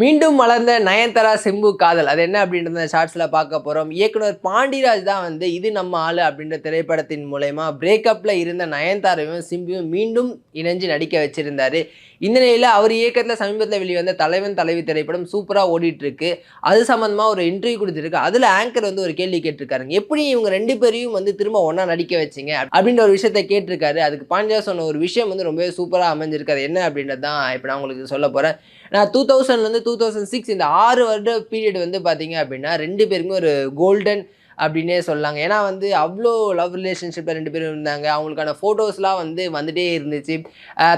மீண்டும் மலர்ந்த நயன்தாரா சிம்பு காதல். அது என்ன அப்படின்றத ஷார்ட்ஸில் பார்க்க போகிறோம் இயக்குனர் பாண்டிராஜ் தான் வந்து இது நம்ம ஆளு அப்படின்ற திரைப்படத்தின் மூலயமா பிரேக்கப்பில் இருந்த நயன்தாராவையும் சிம்புவும் மீண்டும் இணைஞ்சு நடிக்க வச்சுருந்தார். இந்த நிலையில் அவர் இயக்கத்தில் சமீபத்தில் வெளிவந்த தலைவன் தலைவி திரைப்படம் சூப்பராக ஓடிட்டுருக்கு. அது சம்மந்தமாக ஒரு இன்டர்வியூ கொடுத்துருக்கு. அதில் ஆங்கர் வந்து ஒரு கேள்வி கேட்டிருக்காருங்க. எப்படி இவங்க ரெண்டு பேரையும் வந்து திரும்ப ஒன்றா நடிக்க வச்சிங்க? அப்படின்ற ஒரு விஷயத்த கேட்டிருக்காரு. அதுக்கு பாண்டியா சொன்ன ஒரு விஷயம் வந்து ரொம்பவே சூப்பராக அமைஞ்சிருக்கு. அது என்ன அப்படின்றது தான் இப்போ நான் உங்களுக்கு சொல்ல போகிறேன் நான் டூ தௌசண்ட்லேருந்து டூ தௌசண்ட் சிக்ஸ் இந்த ஆறு வருட பீரியட் வந்து பார்த்தீங்க அப்படின்னா ரெண்டு பேருக்குமே ஒரு கோல்டன் அப்படின்னே சொல்லலாங்க ஏன்னா வந்து அவ்வளோ லவ் ரிலேஷன்ஷிப்பில் ரெண்டு பேரும் இருந்தாங்க. அவங்களுக்கான ஃபோட்டோஸ்லாம் வந்து வந்துட்டே இருந்துச்சு.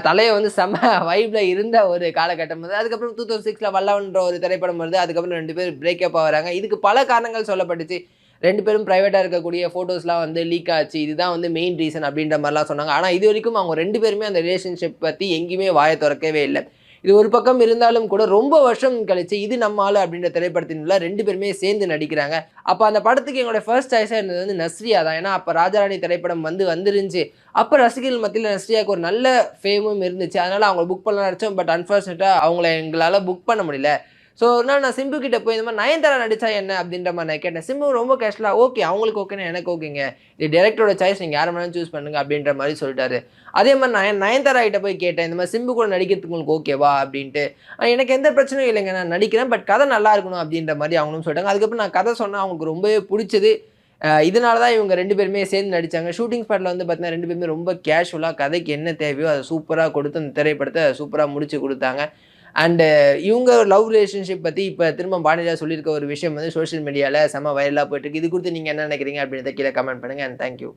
தலையை வந்து செம்ம வைப்பில் இருந்த ஒரு காலகட்டம் வந்து அதுக்கப்புறம் டூ தௌசண்ட் சிக்ஸில் வல்லவன்ற ஒரு திரைப்படம் வருது. அதுக்கப்புறம் ரெண்டு பேர் பிரேக்கப் ஆகிறாங்க. இதுக்கு பல காரணங்கள் சொல்லப்பட்டுச்சு. ரெண்டு பேரும் ப்ரைவேட்டாக இருக்கக்கூடிய ஃபோட்டோஸ்லாம் வந்து லீக் ஆச்சு. இதுதான் வந்து மெயின் ரீசன் அப்படின்ற மாதிரிலாம் சொன்னாங்க. ஆனால் இது வரைக்கும் அவங்க ரெண்டு பேருமே அந்த ரிலேஷன்ஷிப் பற்றி எங்கேயுமே வாயை திறக்கவே இல்லை. இது ஒரு பக்கம் இருந்தாலும் கூட ரொம்ப வருஷம் கழிச்சு இது நம்ம அப்படின்ற திரைப்படத்தின் உள்ள ரெண்டு பேருமே சேர்ந்து நடிக்கிறாங்க. அப்போ அந்த படத்துக்கு எங்களோட ஃபர்ஸ்ட் சாய்ஸாக இருந்தது வந்து நஸ்ரியா தான். ஏன்னா அப்போ ராஜாராணி திரைப்படம் வந்து வந்துருந்துச்சு. அப்போ ரசிகர்கள் மத்தியில் நஸ்ரியாவுக்கு ஒரு நல்ல ஃபேமும் இருந்துச்சு. அதனால் அவங்கள புக் பண்ணலாம் நினச்சோம் பட் அன்ஃபார்ச்சுனேட்டாக அவங்கள எங்களால் புக் பண்ண முடியல. ஸோ நான் நான் சிம்பு கிட்ட போய் இந்த மாதிரி நயன்தாரா நடிச்சா என்ன அப்படின்ற மாதிரி நான் கேட்டேன். சிம்பு ரொம்ப கேஷ்லாக ஓகே அவங்களுக்கு ஓகேனா எனக்கு ஓகேங்க இது டேரக்டரோட சாய்ஸ் நீங்கள் யார் வேணாலும் சூஸ் பண்ணுங்க அப்படின்ற மாதிரி சொல்லிட்டாரு. அதே மாதிரி நான் நயன்தாரா கிட்ட போய் கேட்டேன் இந்த மாதிரி சிம்பு கூட நடிக்கிறதுக்கு உங்களுக்கு ஓகேவா அப்படின்ட்டு. எனக்கு எந்த பிரச்சனையும் இல்லைங்க. நான் நடிக்கிறேன் பட் கதை நல்லா இருக்கணும் அப்படின்ற மாதிரி அவங்களும் சொல்லிட்டாங்க. அதுக்கப்புறம் நான் கதை சொன்னால் அவங்களுக்கு ரொம்பவே பிடிச்சது. இதனால தான் இவங்க ரெண்டு பேருமே சேர்ந்து நடித்தாங்க ஷூட்டிங் ஸ்பாட்டில் வந்து பார்த்தீங்கன்னா ரெண்டு பேருமே ரொம்ப கேஷுவலாக கதைக்கு என்ன தேவையோ அதை சூப்பராக கொடுத்து அந்த திரைப்படத்தை சூப்பராக முடிச்சு கொடுத்தாங்க. அண்டு uh, இவங்க லவ் ரிலேஷன்ஷிப் பற்றி இப்போ திரும்ப பாண்டியா சொல்லியிருக்க ஒரு விஷயம் வந்து சோஷியல் மீடியாவில் செம்ம வைரலாக போயிட்டுருக்கு இது குறித்து நீங்கள் என்ன நினைக்கிறீங்க அப்படின்றத கீழே கமெண்ட் பண்ணுங்கள் அண்ட் தேங்க்யூ